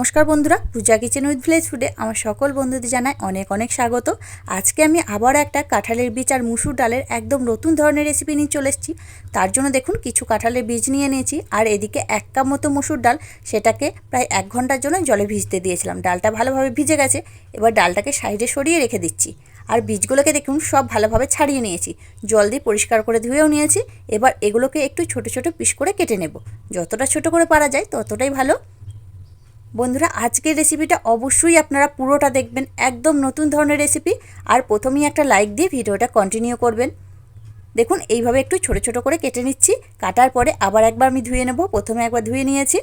নমস্কার বন্ধুরা, পূজা kitchen with village ফুডে আমার সকল বন্ধুদের জানাই অনেক অনেক স্বাগত। আজকে আমি আবার একটা কাঁঠালের বীজ আর মুসুর ডালের একদম নতুন ধরনের রেসিপি নিয়ে চলে এসেছি। তার জন্য দেখুন, কিছু কাঁঠালের বীজ নিয়ে নিয়েছি আর এদিকে এক কাপ মতো মুসুর ডাল, সেটাকে প্রায় এক ঘণ্টার জন্য জলে ভিজতে দিয়েছিলাম। ডালটা ভালোভাবে ভিজে গেছে, এবার ডালটাকে সাইডে সরিয়ে রেখে দিচ্ছি। আর বীজগুলোকে দেখুন, সব ভালোভাবে ছাড়িয়ে নিয়েছি। জল দিয়ে পরিষ্কার করে ধুয়েও নিয়েছি, এবার এগুলোকে একটু ছোট ছোট পিস করে কেটে নেব। যতটা ছোট করে পারা যায় ততটাই ভালো। বন্ধুরা, আজকের রেসিপিটা অবশ্যই আপনারা পুরোটা দেখবেন, একদম নতুন ধরনের রেসিপি আর প্রথমেই একটা লাইক দিয়ে ভিডিওটা কন্টিনিউ করবেন। দেখুন, এইভাবে একটু ছোট ছোট করে কেটে নিচ্ছি, কাটার পরে আবার একবার আমি ধুয়ে নেব, প্রথমে একবার ধুয়ে নিয়েছি।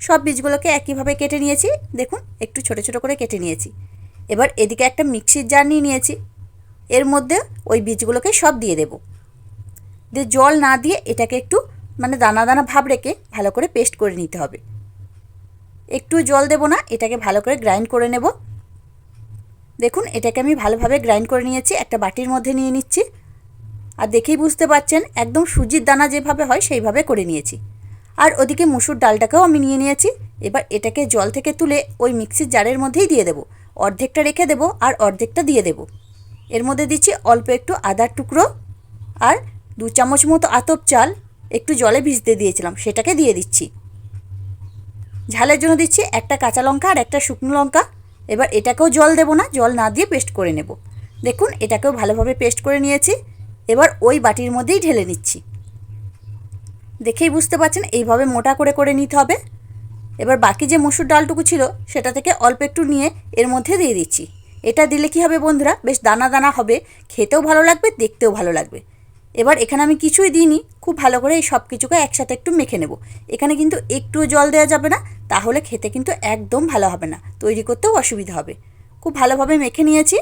সব বীজগুলোকে একইভাবে কেটে নিয়েছি, দেখুন, একটু ছোট ছোট করে কেটে নিয়েছি। এবার এদিকে একটা মিক্সির জার নিয়ে নিয়েছি, এর মধ্যে ওই বীজগুলোকে সব দিয়ে দেব। দিয়ে জল না দিয়ে এটাকে একটু মানে দানা দানা ভাব রেখে ভালো করে পেস্ট করে নিতে হবে। একটু জল দেব না, এটাকে ভালো করে গ্রাইন্ড করে নেব। দেখুন, এটাকে আমি ভালোভাবে গ্রাইন্ড করে নিয়েছি, একটা বাটির মধ্যে নিয়ে নিচ্ছি। আর দেখেই বুঝতে পারছেন, একদম সুজির দানা যেভাবে হয় সেইভাবে করে নিয়েছি। আর ওদিকে মুসুর ডালটাকেও আমি নিয়ে নিয়েছি। এবার এটাকে জল থেকে তুলে ওই মিক্সির জারের মধ্যেই দিয়ে দেবো। অর্ধেকটা রেখে দেবো আর অর্ধেকটা দিয়ে দেবো। এর মধ্যে দিচ্ছি অল্প একটু আদার টুকরো আর দু চামচ মতো আতপ চাল। একটু জলে ভিজতে দিয়েছিলাম, সেটাকে দিয়ে দিচ্ছি। ঝালের জন্য দিচ্ছি একটা কাঁচা লঙ্কা আর একটা শুকনো লঙ্কা। এবার এটাকেও জল দেবো না, জল না দিয়ে পেস্ট করে নেব। দেখুন, এটাকেও ভালোভাবে পেস্ট করে নিয়েছি। এবার ওই বাটির মধ্যেই ঢেলে নিচ্ছি। দেখেই বুঝতে পারছেন, এইভাবে মোটা করে করে নিতে হবে। এবার বাকি যে মসুর ডালটুকু ছিল, সেটা থেকে অল্প একটু নিয়ে এর মধ্যে দিয়ে দিচ্ছি। এটা দিলে কি হবে বন্ধুরা, বেশ দানা দানা হবে, খেতেও ভালো লাগবে, দেখতেও ভালো লাগবে। এবার এখানে আমি কিছুই দিইনি, খুব ভালো করে এই সব কিছুকে একসাথে একটু মেখে নেব। এখানে কিন্তু একটুও জল দেওয়া যাবে না, তাহলে খেতে কিন্তু একদম ভালো হবে না, তৈরি করতেও অসুবিধা হবে। খুব ভালোভাবে মেখে নিয়েছি।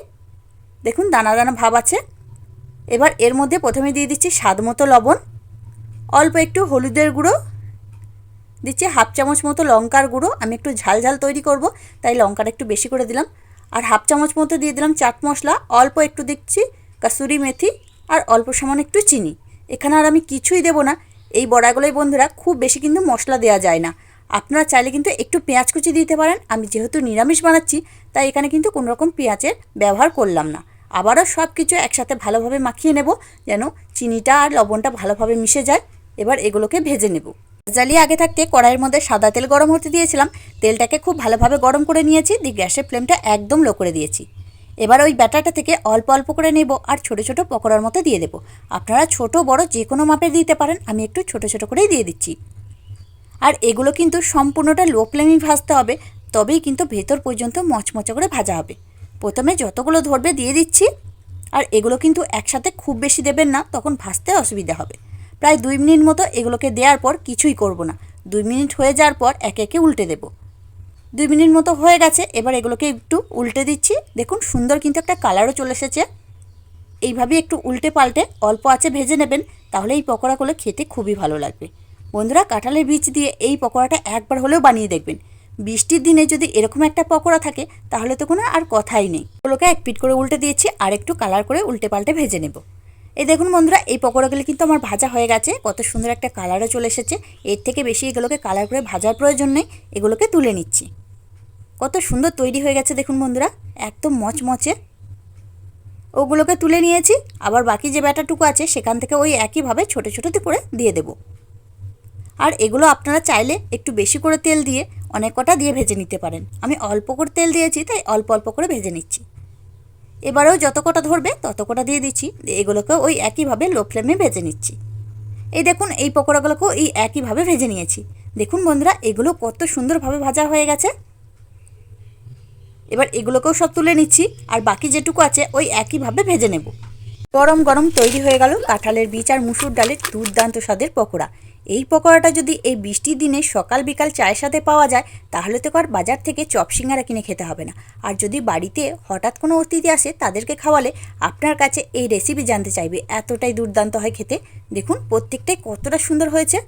দেখুন দানা দানা ভাব আছে। এবার এর মধ্যে প্রথমে দিয়ে দিচ্ছি স্বাদ মতো লবণ, অল্প একটু হলুদের গুঁড়ো, দিচ্ছি হাফ চামচ মতো লঙ্কার গুঁড়ো, আমি একটু ঝাল ঝাল তৈরি করব, তাই লঙ্কাটা একটু বেশি করে দিলাম। আর হাফ চামচ মতো দিয়ে দিলাম চাট মশলা, অল্প একটু দিচ্ছি কাসুরি মেথি আর অল্প সামান্য একটু চিনি। এখানে আর আমি কিছুই দেবো না। এই বড়াগুলোই বন্ধুরা, খুব বেশি কিন্তু মশলা দেওয়া যায় না। আপনারা চাইলে কিন্তু একটু পেঁয়াজ কুচি দিতে পারেন। আমি যেহেতু নিরামিষ বানাচ্ছি, তাই এখানে কিন্তু কোনো রকম পেঁয়াজের ব্যবহার করলাম না। আবারও সব কিছু একসাথে ভালোভাবে মাখিয়ে নেব, যেন চিনিটা আর লবণটা ভালোভাবে মিশে যায়। এবার এগুলোকে ভেজে নেব। জ্বালিয়ে আগে থাকতে কড়াইয়ের মধ্যে সাদা তেল গরম হতে দিয়েছিলাম। তেলটাকে খুব ভালোভাবে গরম করে নিয়েছি। দিয়ে গ্যাসের ফ্লেমটা একদম লো করে দিয়েছি। এবার ওই ব্যাটারটা থেকে অল্প অল্প করে নেব আর ছোট ছোট পকোড়ার মতো দিয়ে দেবো। আপনারা ছোট, বড় যে কোনো মাপের দিতে পারেন, আমি একটু ছোট ছোট করেই দিয়ে দিচ্ছি। আর এগুলো কিন্তু সম্পূর্ণটা লো ফ্লেমেই ভাজতে হবে, তবেই কিন্তু ভেতর পর্যন্ত মচমচে করে ভাজা হবে। প্রথমে যতগুলো ধরবে দিয়ে দিচ্ছি। আর এগুলো কিন্তু একসাথে খুব বেশি দেবেন না, তখন ভাজতে অসুবিধা হবে। প্রায় দুই মিনিট মতো এগুলোকে দেওয়ার পর কিছুই করব না। দুই মিনিট হয়ে যাওয়ার পর একে একে উল্টে দেবো। দুই মিনিট মতো হয়ে গেছে, এবার এগুলোকে একটু উল্টে দিচ্ছি। দেখুন, সুন্দর কিন্তু একটা কালারও চলে এসেছে। এইভাবে একটু উল্টে পাল্টে অল্প আছে, ভেজে নেবেন, তাহলে এই পকোড়াগুলো খেতে খুবই ভালো লাগবে। বন্ধুরা, কাঁঠালের বীজ দিয়ে এই পকোড়াটা একবার হলেও বানিয়ে দেখবেন। বৃষ্টির দিনে যদি এরকম একটা পকোড়া থাকে, তাহলে তো কোনো আর কথাই নেই। ওগুলোকে এক পিট করে উল্টে দিয়েছি, আর একটু কালার করে উল্টে পাল্টে ভেজে নেব। এই দেখুন বন্ধুরা, এই পকোড়াগুলো কিন্তু আমার ভাজা হয়ে গেছে, কত সুন্দর একটা কালারও চলে এসেছে। এর থেকে বেশি এগুলোকে কালার করে ভাজার প্রয়োজন নেই, এগুলোকে তুলে নিচ্ছি। কত সুন্দর তৈরি হয়ে গেছে দেখুন বন্ধুরা, একদম মচমচে। ওগুলোকে তুলে নিয়েছি, আবার বাকি যে ব্যাটারটুকু আছে সেখান থেকে ওই একইভাবে ছোটো ছোটো করে দিয়ে দেব। আর এগুলো আপনারা চাইলে একটু বেশি করে তেল দিয়ে অনেক কটা দিয়ে ভেজে নিতে পারেন। আমি অল্প করে তেল দিয়েছি, তাই অল্প অল্প করে ভেজে নিচ্ছি। এবারেও যত কটা ধরবে তত কটা দিয়ে দিচ্ছি এগুলোকে ওই একইভাবে লো ফ্লেমে ভেজে নিচ্ছি। এই দেখুন, এই পকোড়াগুলোকেও এই একইভাবে ভেজে নিয়েছি। দেখুন বন্ধুরা, এগুলো কত সুন্দরভাবে ভাজা হয়ে গেছে। এবার এগুলোকেও সব তুলে নিচ্ছি, আর বাকি যেটুকু আছে ওই একইভাবে ভেজে নেব। গরম গরম তৈরি হয়ে গেল কাঁঠালের বীজ আর মুসুর ডালের দুর্দান্ত স্বাদের পকোড়া। এই পকোড়াটা যদি এই বৃষ্টির দিনে সকাল বিকাল চায়ের সাথে পাওয়া যায়, তাহলে তো আর বাজার থেকে চপ কিনে খেতে হবে না। আর যদি বাড়িতে হঠাৎ কোনো অতিথি আসে তাদেরকে খাওয়ালে আপনার কাছে এই রেসিপি জানতে চাইবে, এতটাই দুর্দান্ত হয় খেতে। দেখুন, প্রত্যেকটাই কতটা সুন্দর হয়েছে।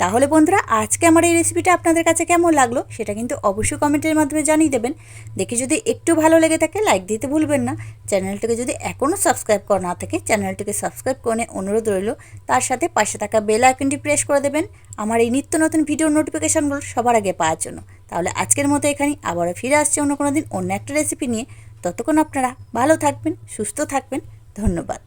তাহলে বন্ধুরা, আজকে আমার এই রেসিপিটা আপনাদের কাছে কেমন লাগল সেটা কিন্তু অবশ্যই কমেন্টের মাধ্যমে জানিয়ে দেবেন। দেখে যদি একটু ভালো লেগে থাকে লাইক দিতে ভুলবেন না। চ্যানেলটিকে যদি এখনও সাবস্ক্রাইব করা না থাকে, চ্যানেলটিকে সাবস্ক্রাইব করে অনুরোধ রইল। তার সাথে পাশে থাকা বেল আইকনটি প্রেস করে দেবেন। আমার এই নিত্য নতুন ভিডিও নোটিফিকেশানগুলো সবার আগে পাওয়ার জন্য। তাহলে আজকের মতো এখানে আবারও ফিরে আসছে অন্য কোনো দিন অন্য একটা রেসিপি নিয়ে। ততক্ষণ আপনারা ভালো থাকবেন, সুস্থ থাকবেন। ধন্যবাদ।